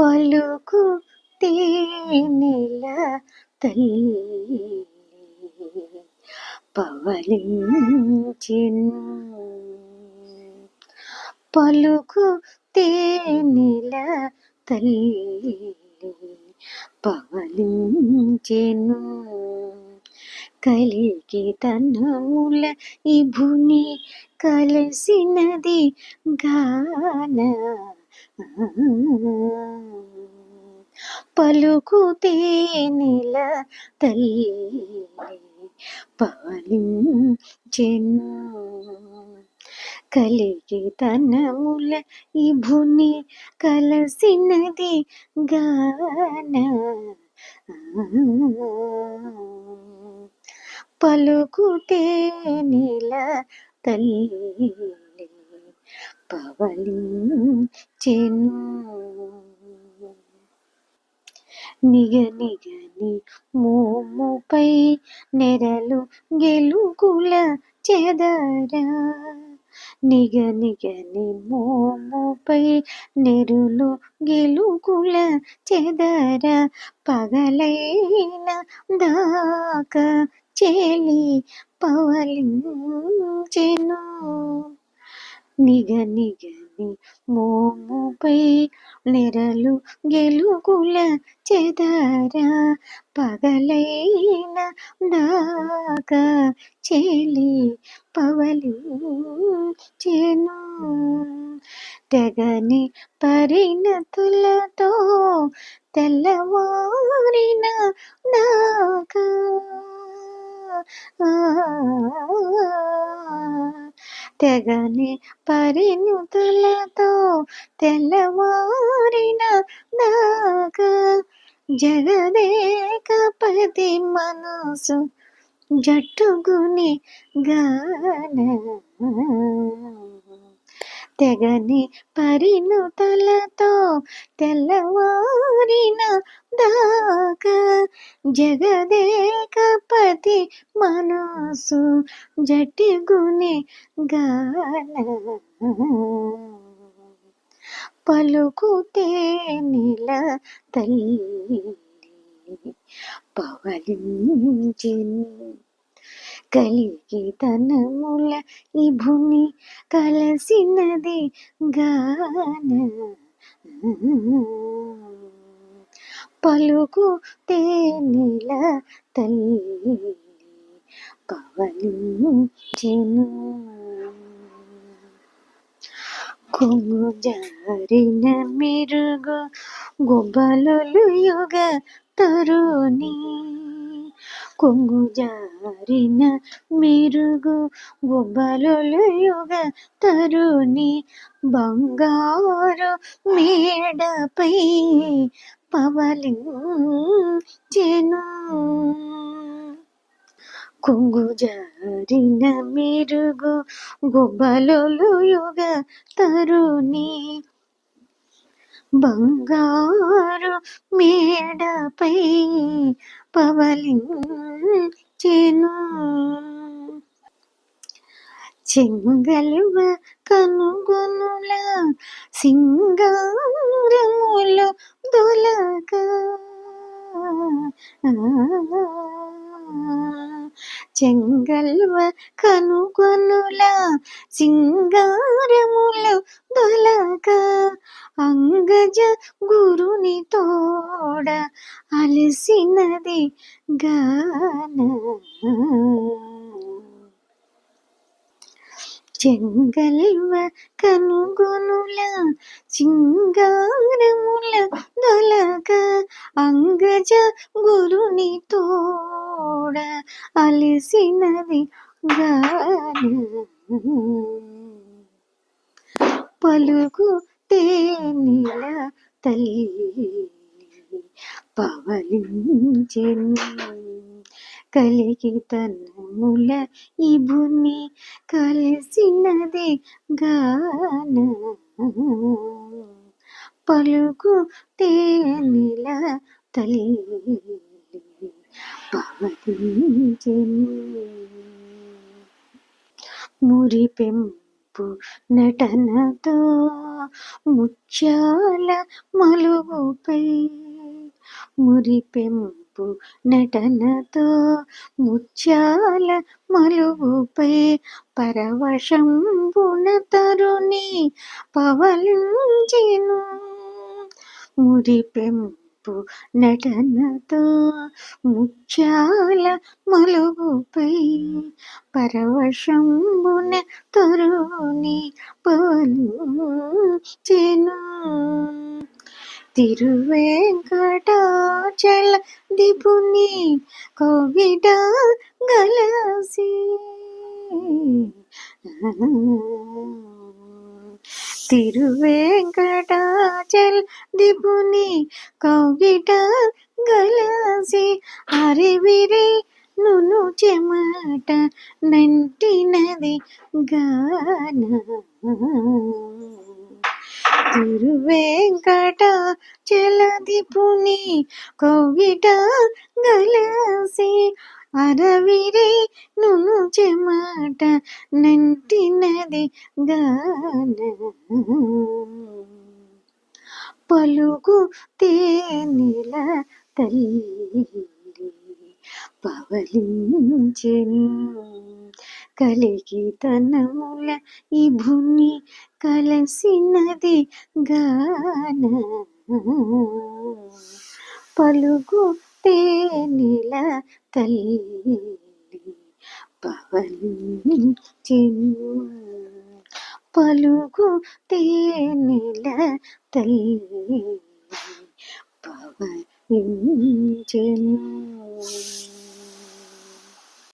పలుకు తేనెల తల్లి పవలించెను. పలుకు తేనెల తల్లి పవలించెను. కలిగి తనముల ఇభుని కలిసినది గానా పలుకుతే తేనెల తల్లి పవలించెను కలిగి తనముల ఇభుని కలసినది గాన. పలుకుతే నీల తల్లి పవలించెను నిగ నిగని మోముపై నెరలు గెలుగుల చెదరా. నిగ నిగని మోముపై నెరులు గెలుగుల చెదర. పగలైన దాకా చెలి పవలించెను. నిగ నిగని మోముపై నెరలు గెలుగుల చెదరా. పగలైన దాకా చెలి పవలించెను తెగని పరిణతులతో తెల్లవారిన దాకా తెగని పరిణతులతో తెల్లవారిన దాకా జగదేకపతి మనసు జట్టుగుని గాన. తెగని పరిణుతలతో తెల్లవారిన దాకా జగదేకపతి మనసు జటిగుని గాన పలుకుతే నీల తల్లి పవలించెను కలిగి తనముల ఈ భూమి కలసినది గాన. పలుకు తేనెల తల్లి పవలించెను కొంగు జారిన మెరుగు గొబ్బలు యుగ తరుణి. కొంగు జారిన మెరుగు గొబ్బలు తరుణి బంగారు మేడపై పవలించెను. కొంగు జారిన మెరుగు గొబ్బలు యుగ తరుణి బంగారు మేడపై పవలించెను. చెంగలువ కనుగొనుల సింగారములు దొలక. చెంగల్వ కనుగొనుల సింగారములు దొలక అంగజ గురుని తోడ అలసినది గాన. చెంగల్వ కనుగొనుల సింగారముల దొలక అంగజ గురుని తోడ అలసినది గాన. పలుకు తేనిల తల్లి పవలించెను కలిగి మూల ఈ భూమి కలిసినది గాన. పలుకు తేనిల తల్లి మురి మురిపెంపు నటనతో ముత్యాల మలుగుపై. మురిపెంపు నటనతో ముత్యాల మలువుపై పరవశంబున తరుణి పవలించెను మురిపెంపు నటనతో ముత్యాల మలువుపై పరవశంబున తరుణి పవలించెను తిరువేంకటాచల దిపుని కోవిడ గలసి. తిరువేంకటాచల దిపుని కోవిడ గలసి. అరివిరి నును చెమట నంటినది గాన. తిరువేంకట చలదిపుని కోవిట గలసి అరవిరి నును చెమాట నంటినది గాన. పలుగు తేనిల తల్లి పవలించెను కలిగి తనముల ఈ భూమి కలసినది గాన. పలుగు తేనిల తల్లి పవలించెను పలుగు తేనిల తల్లి పవలించెను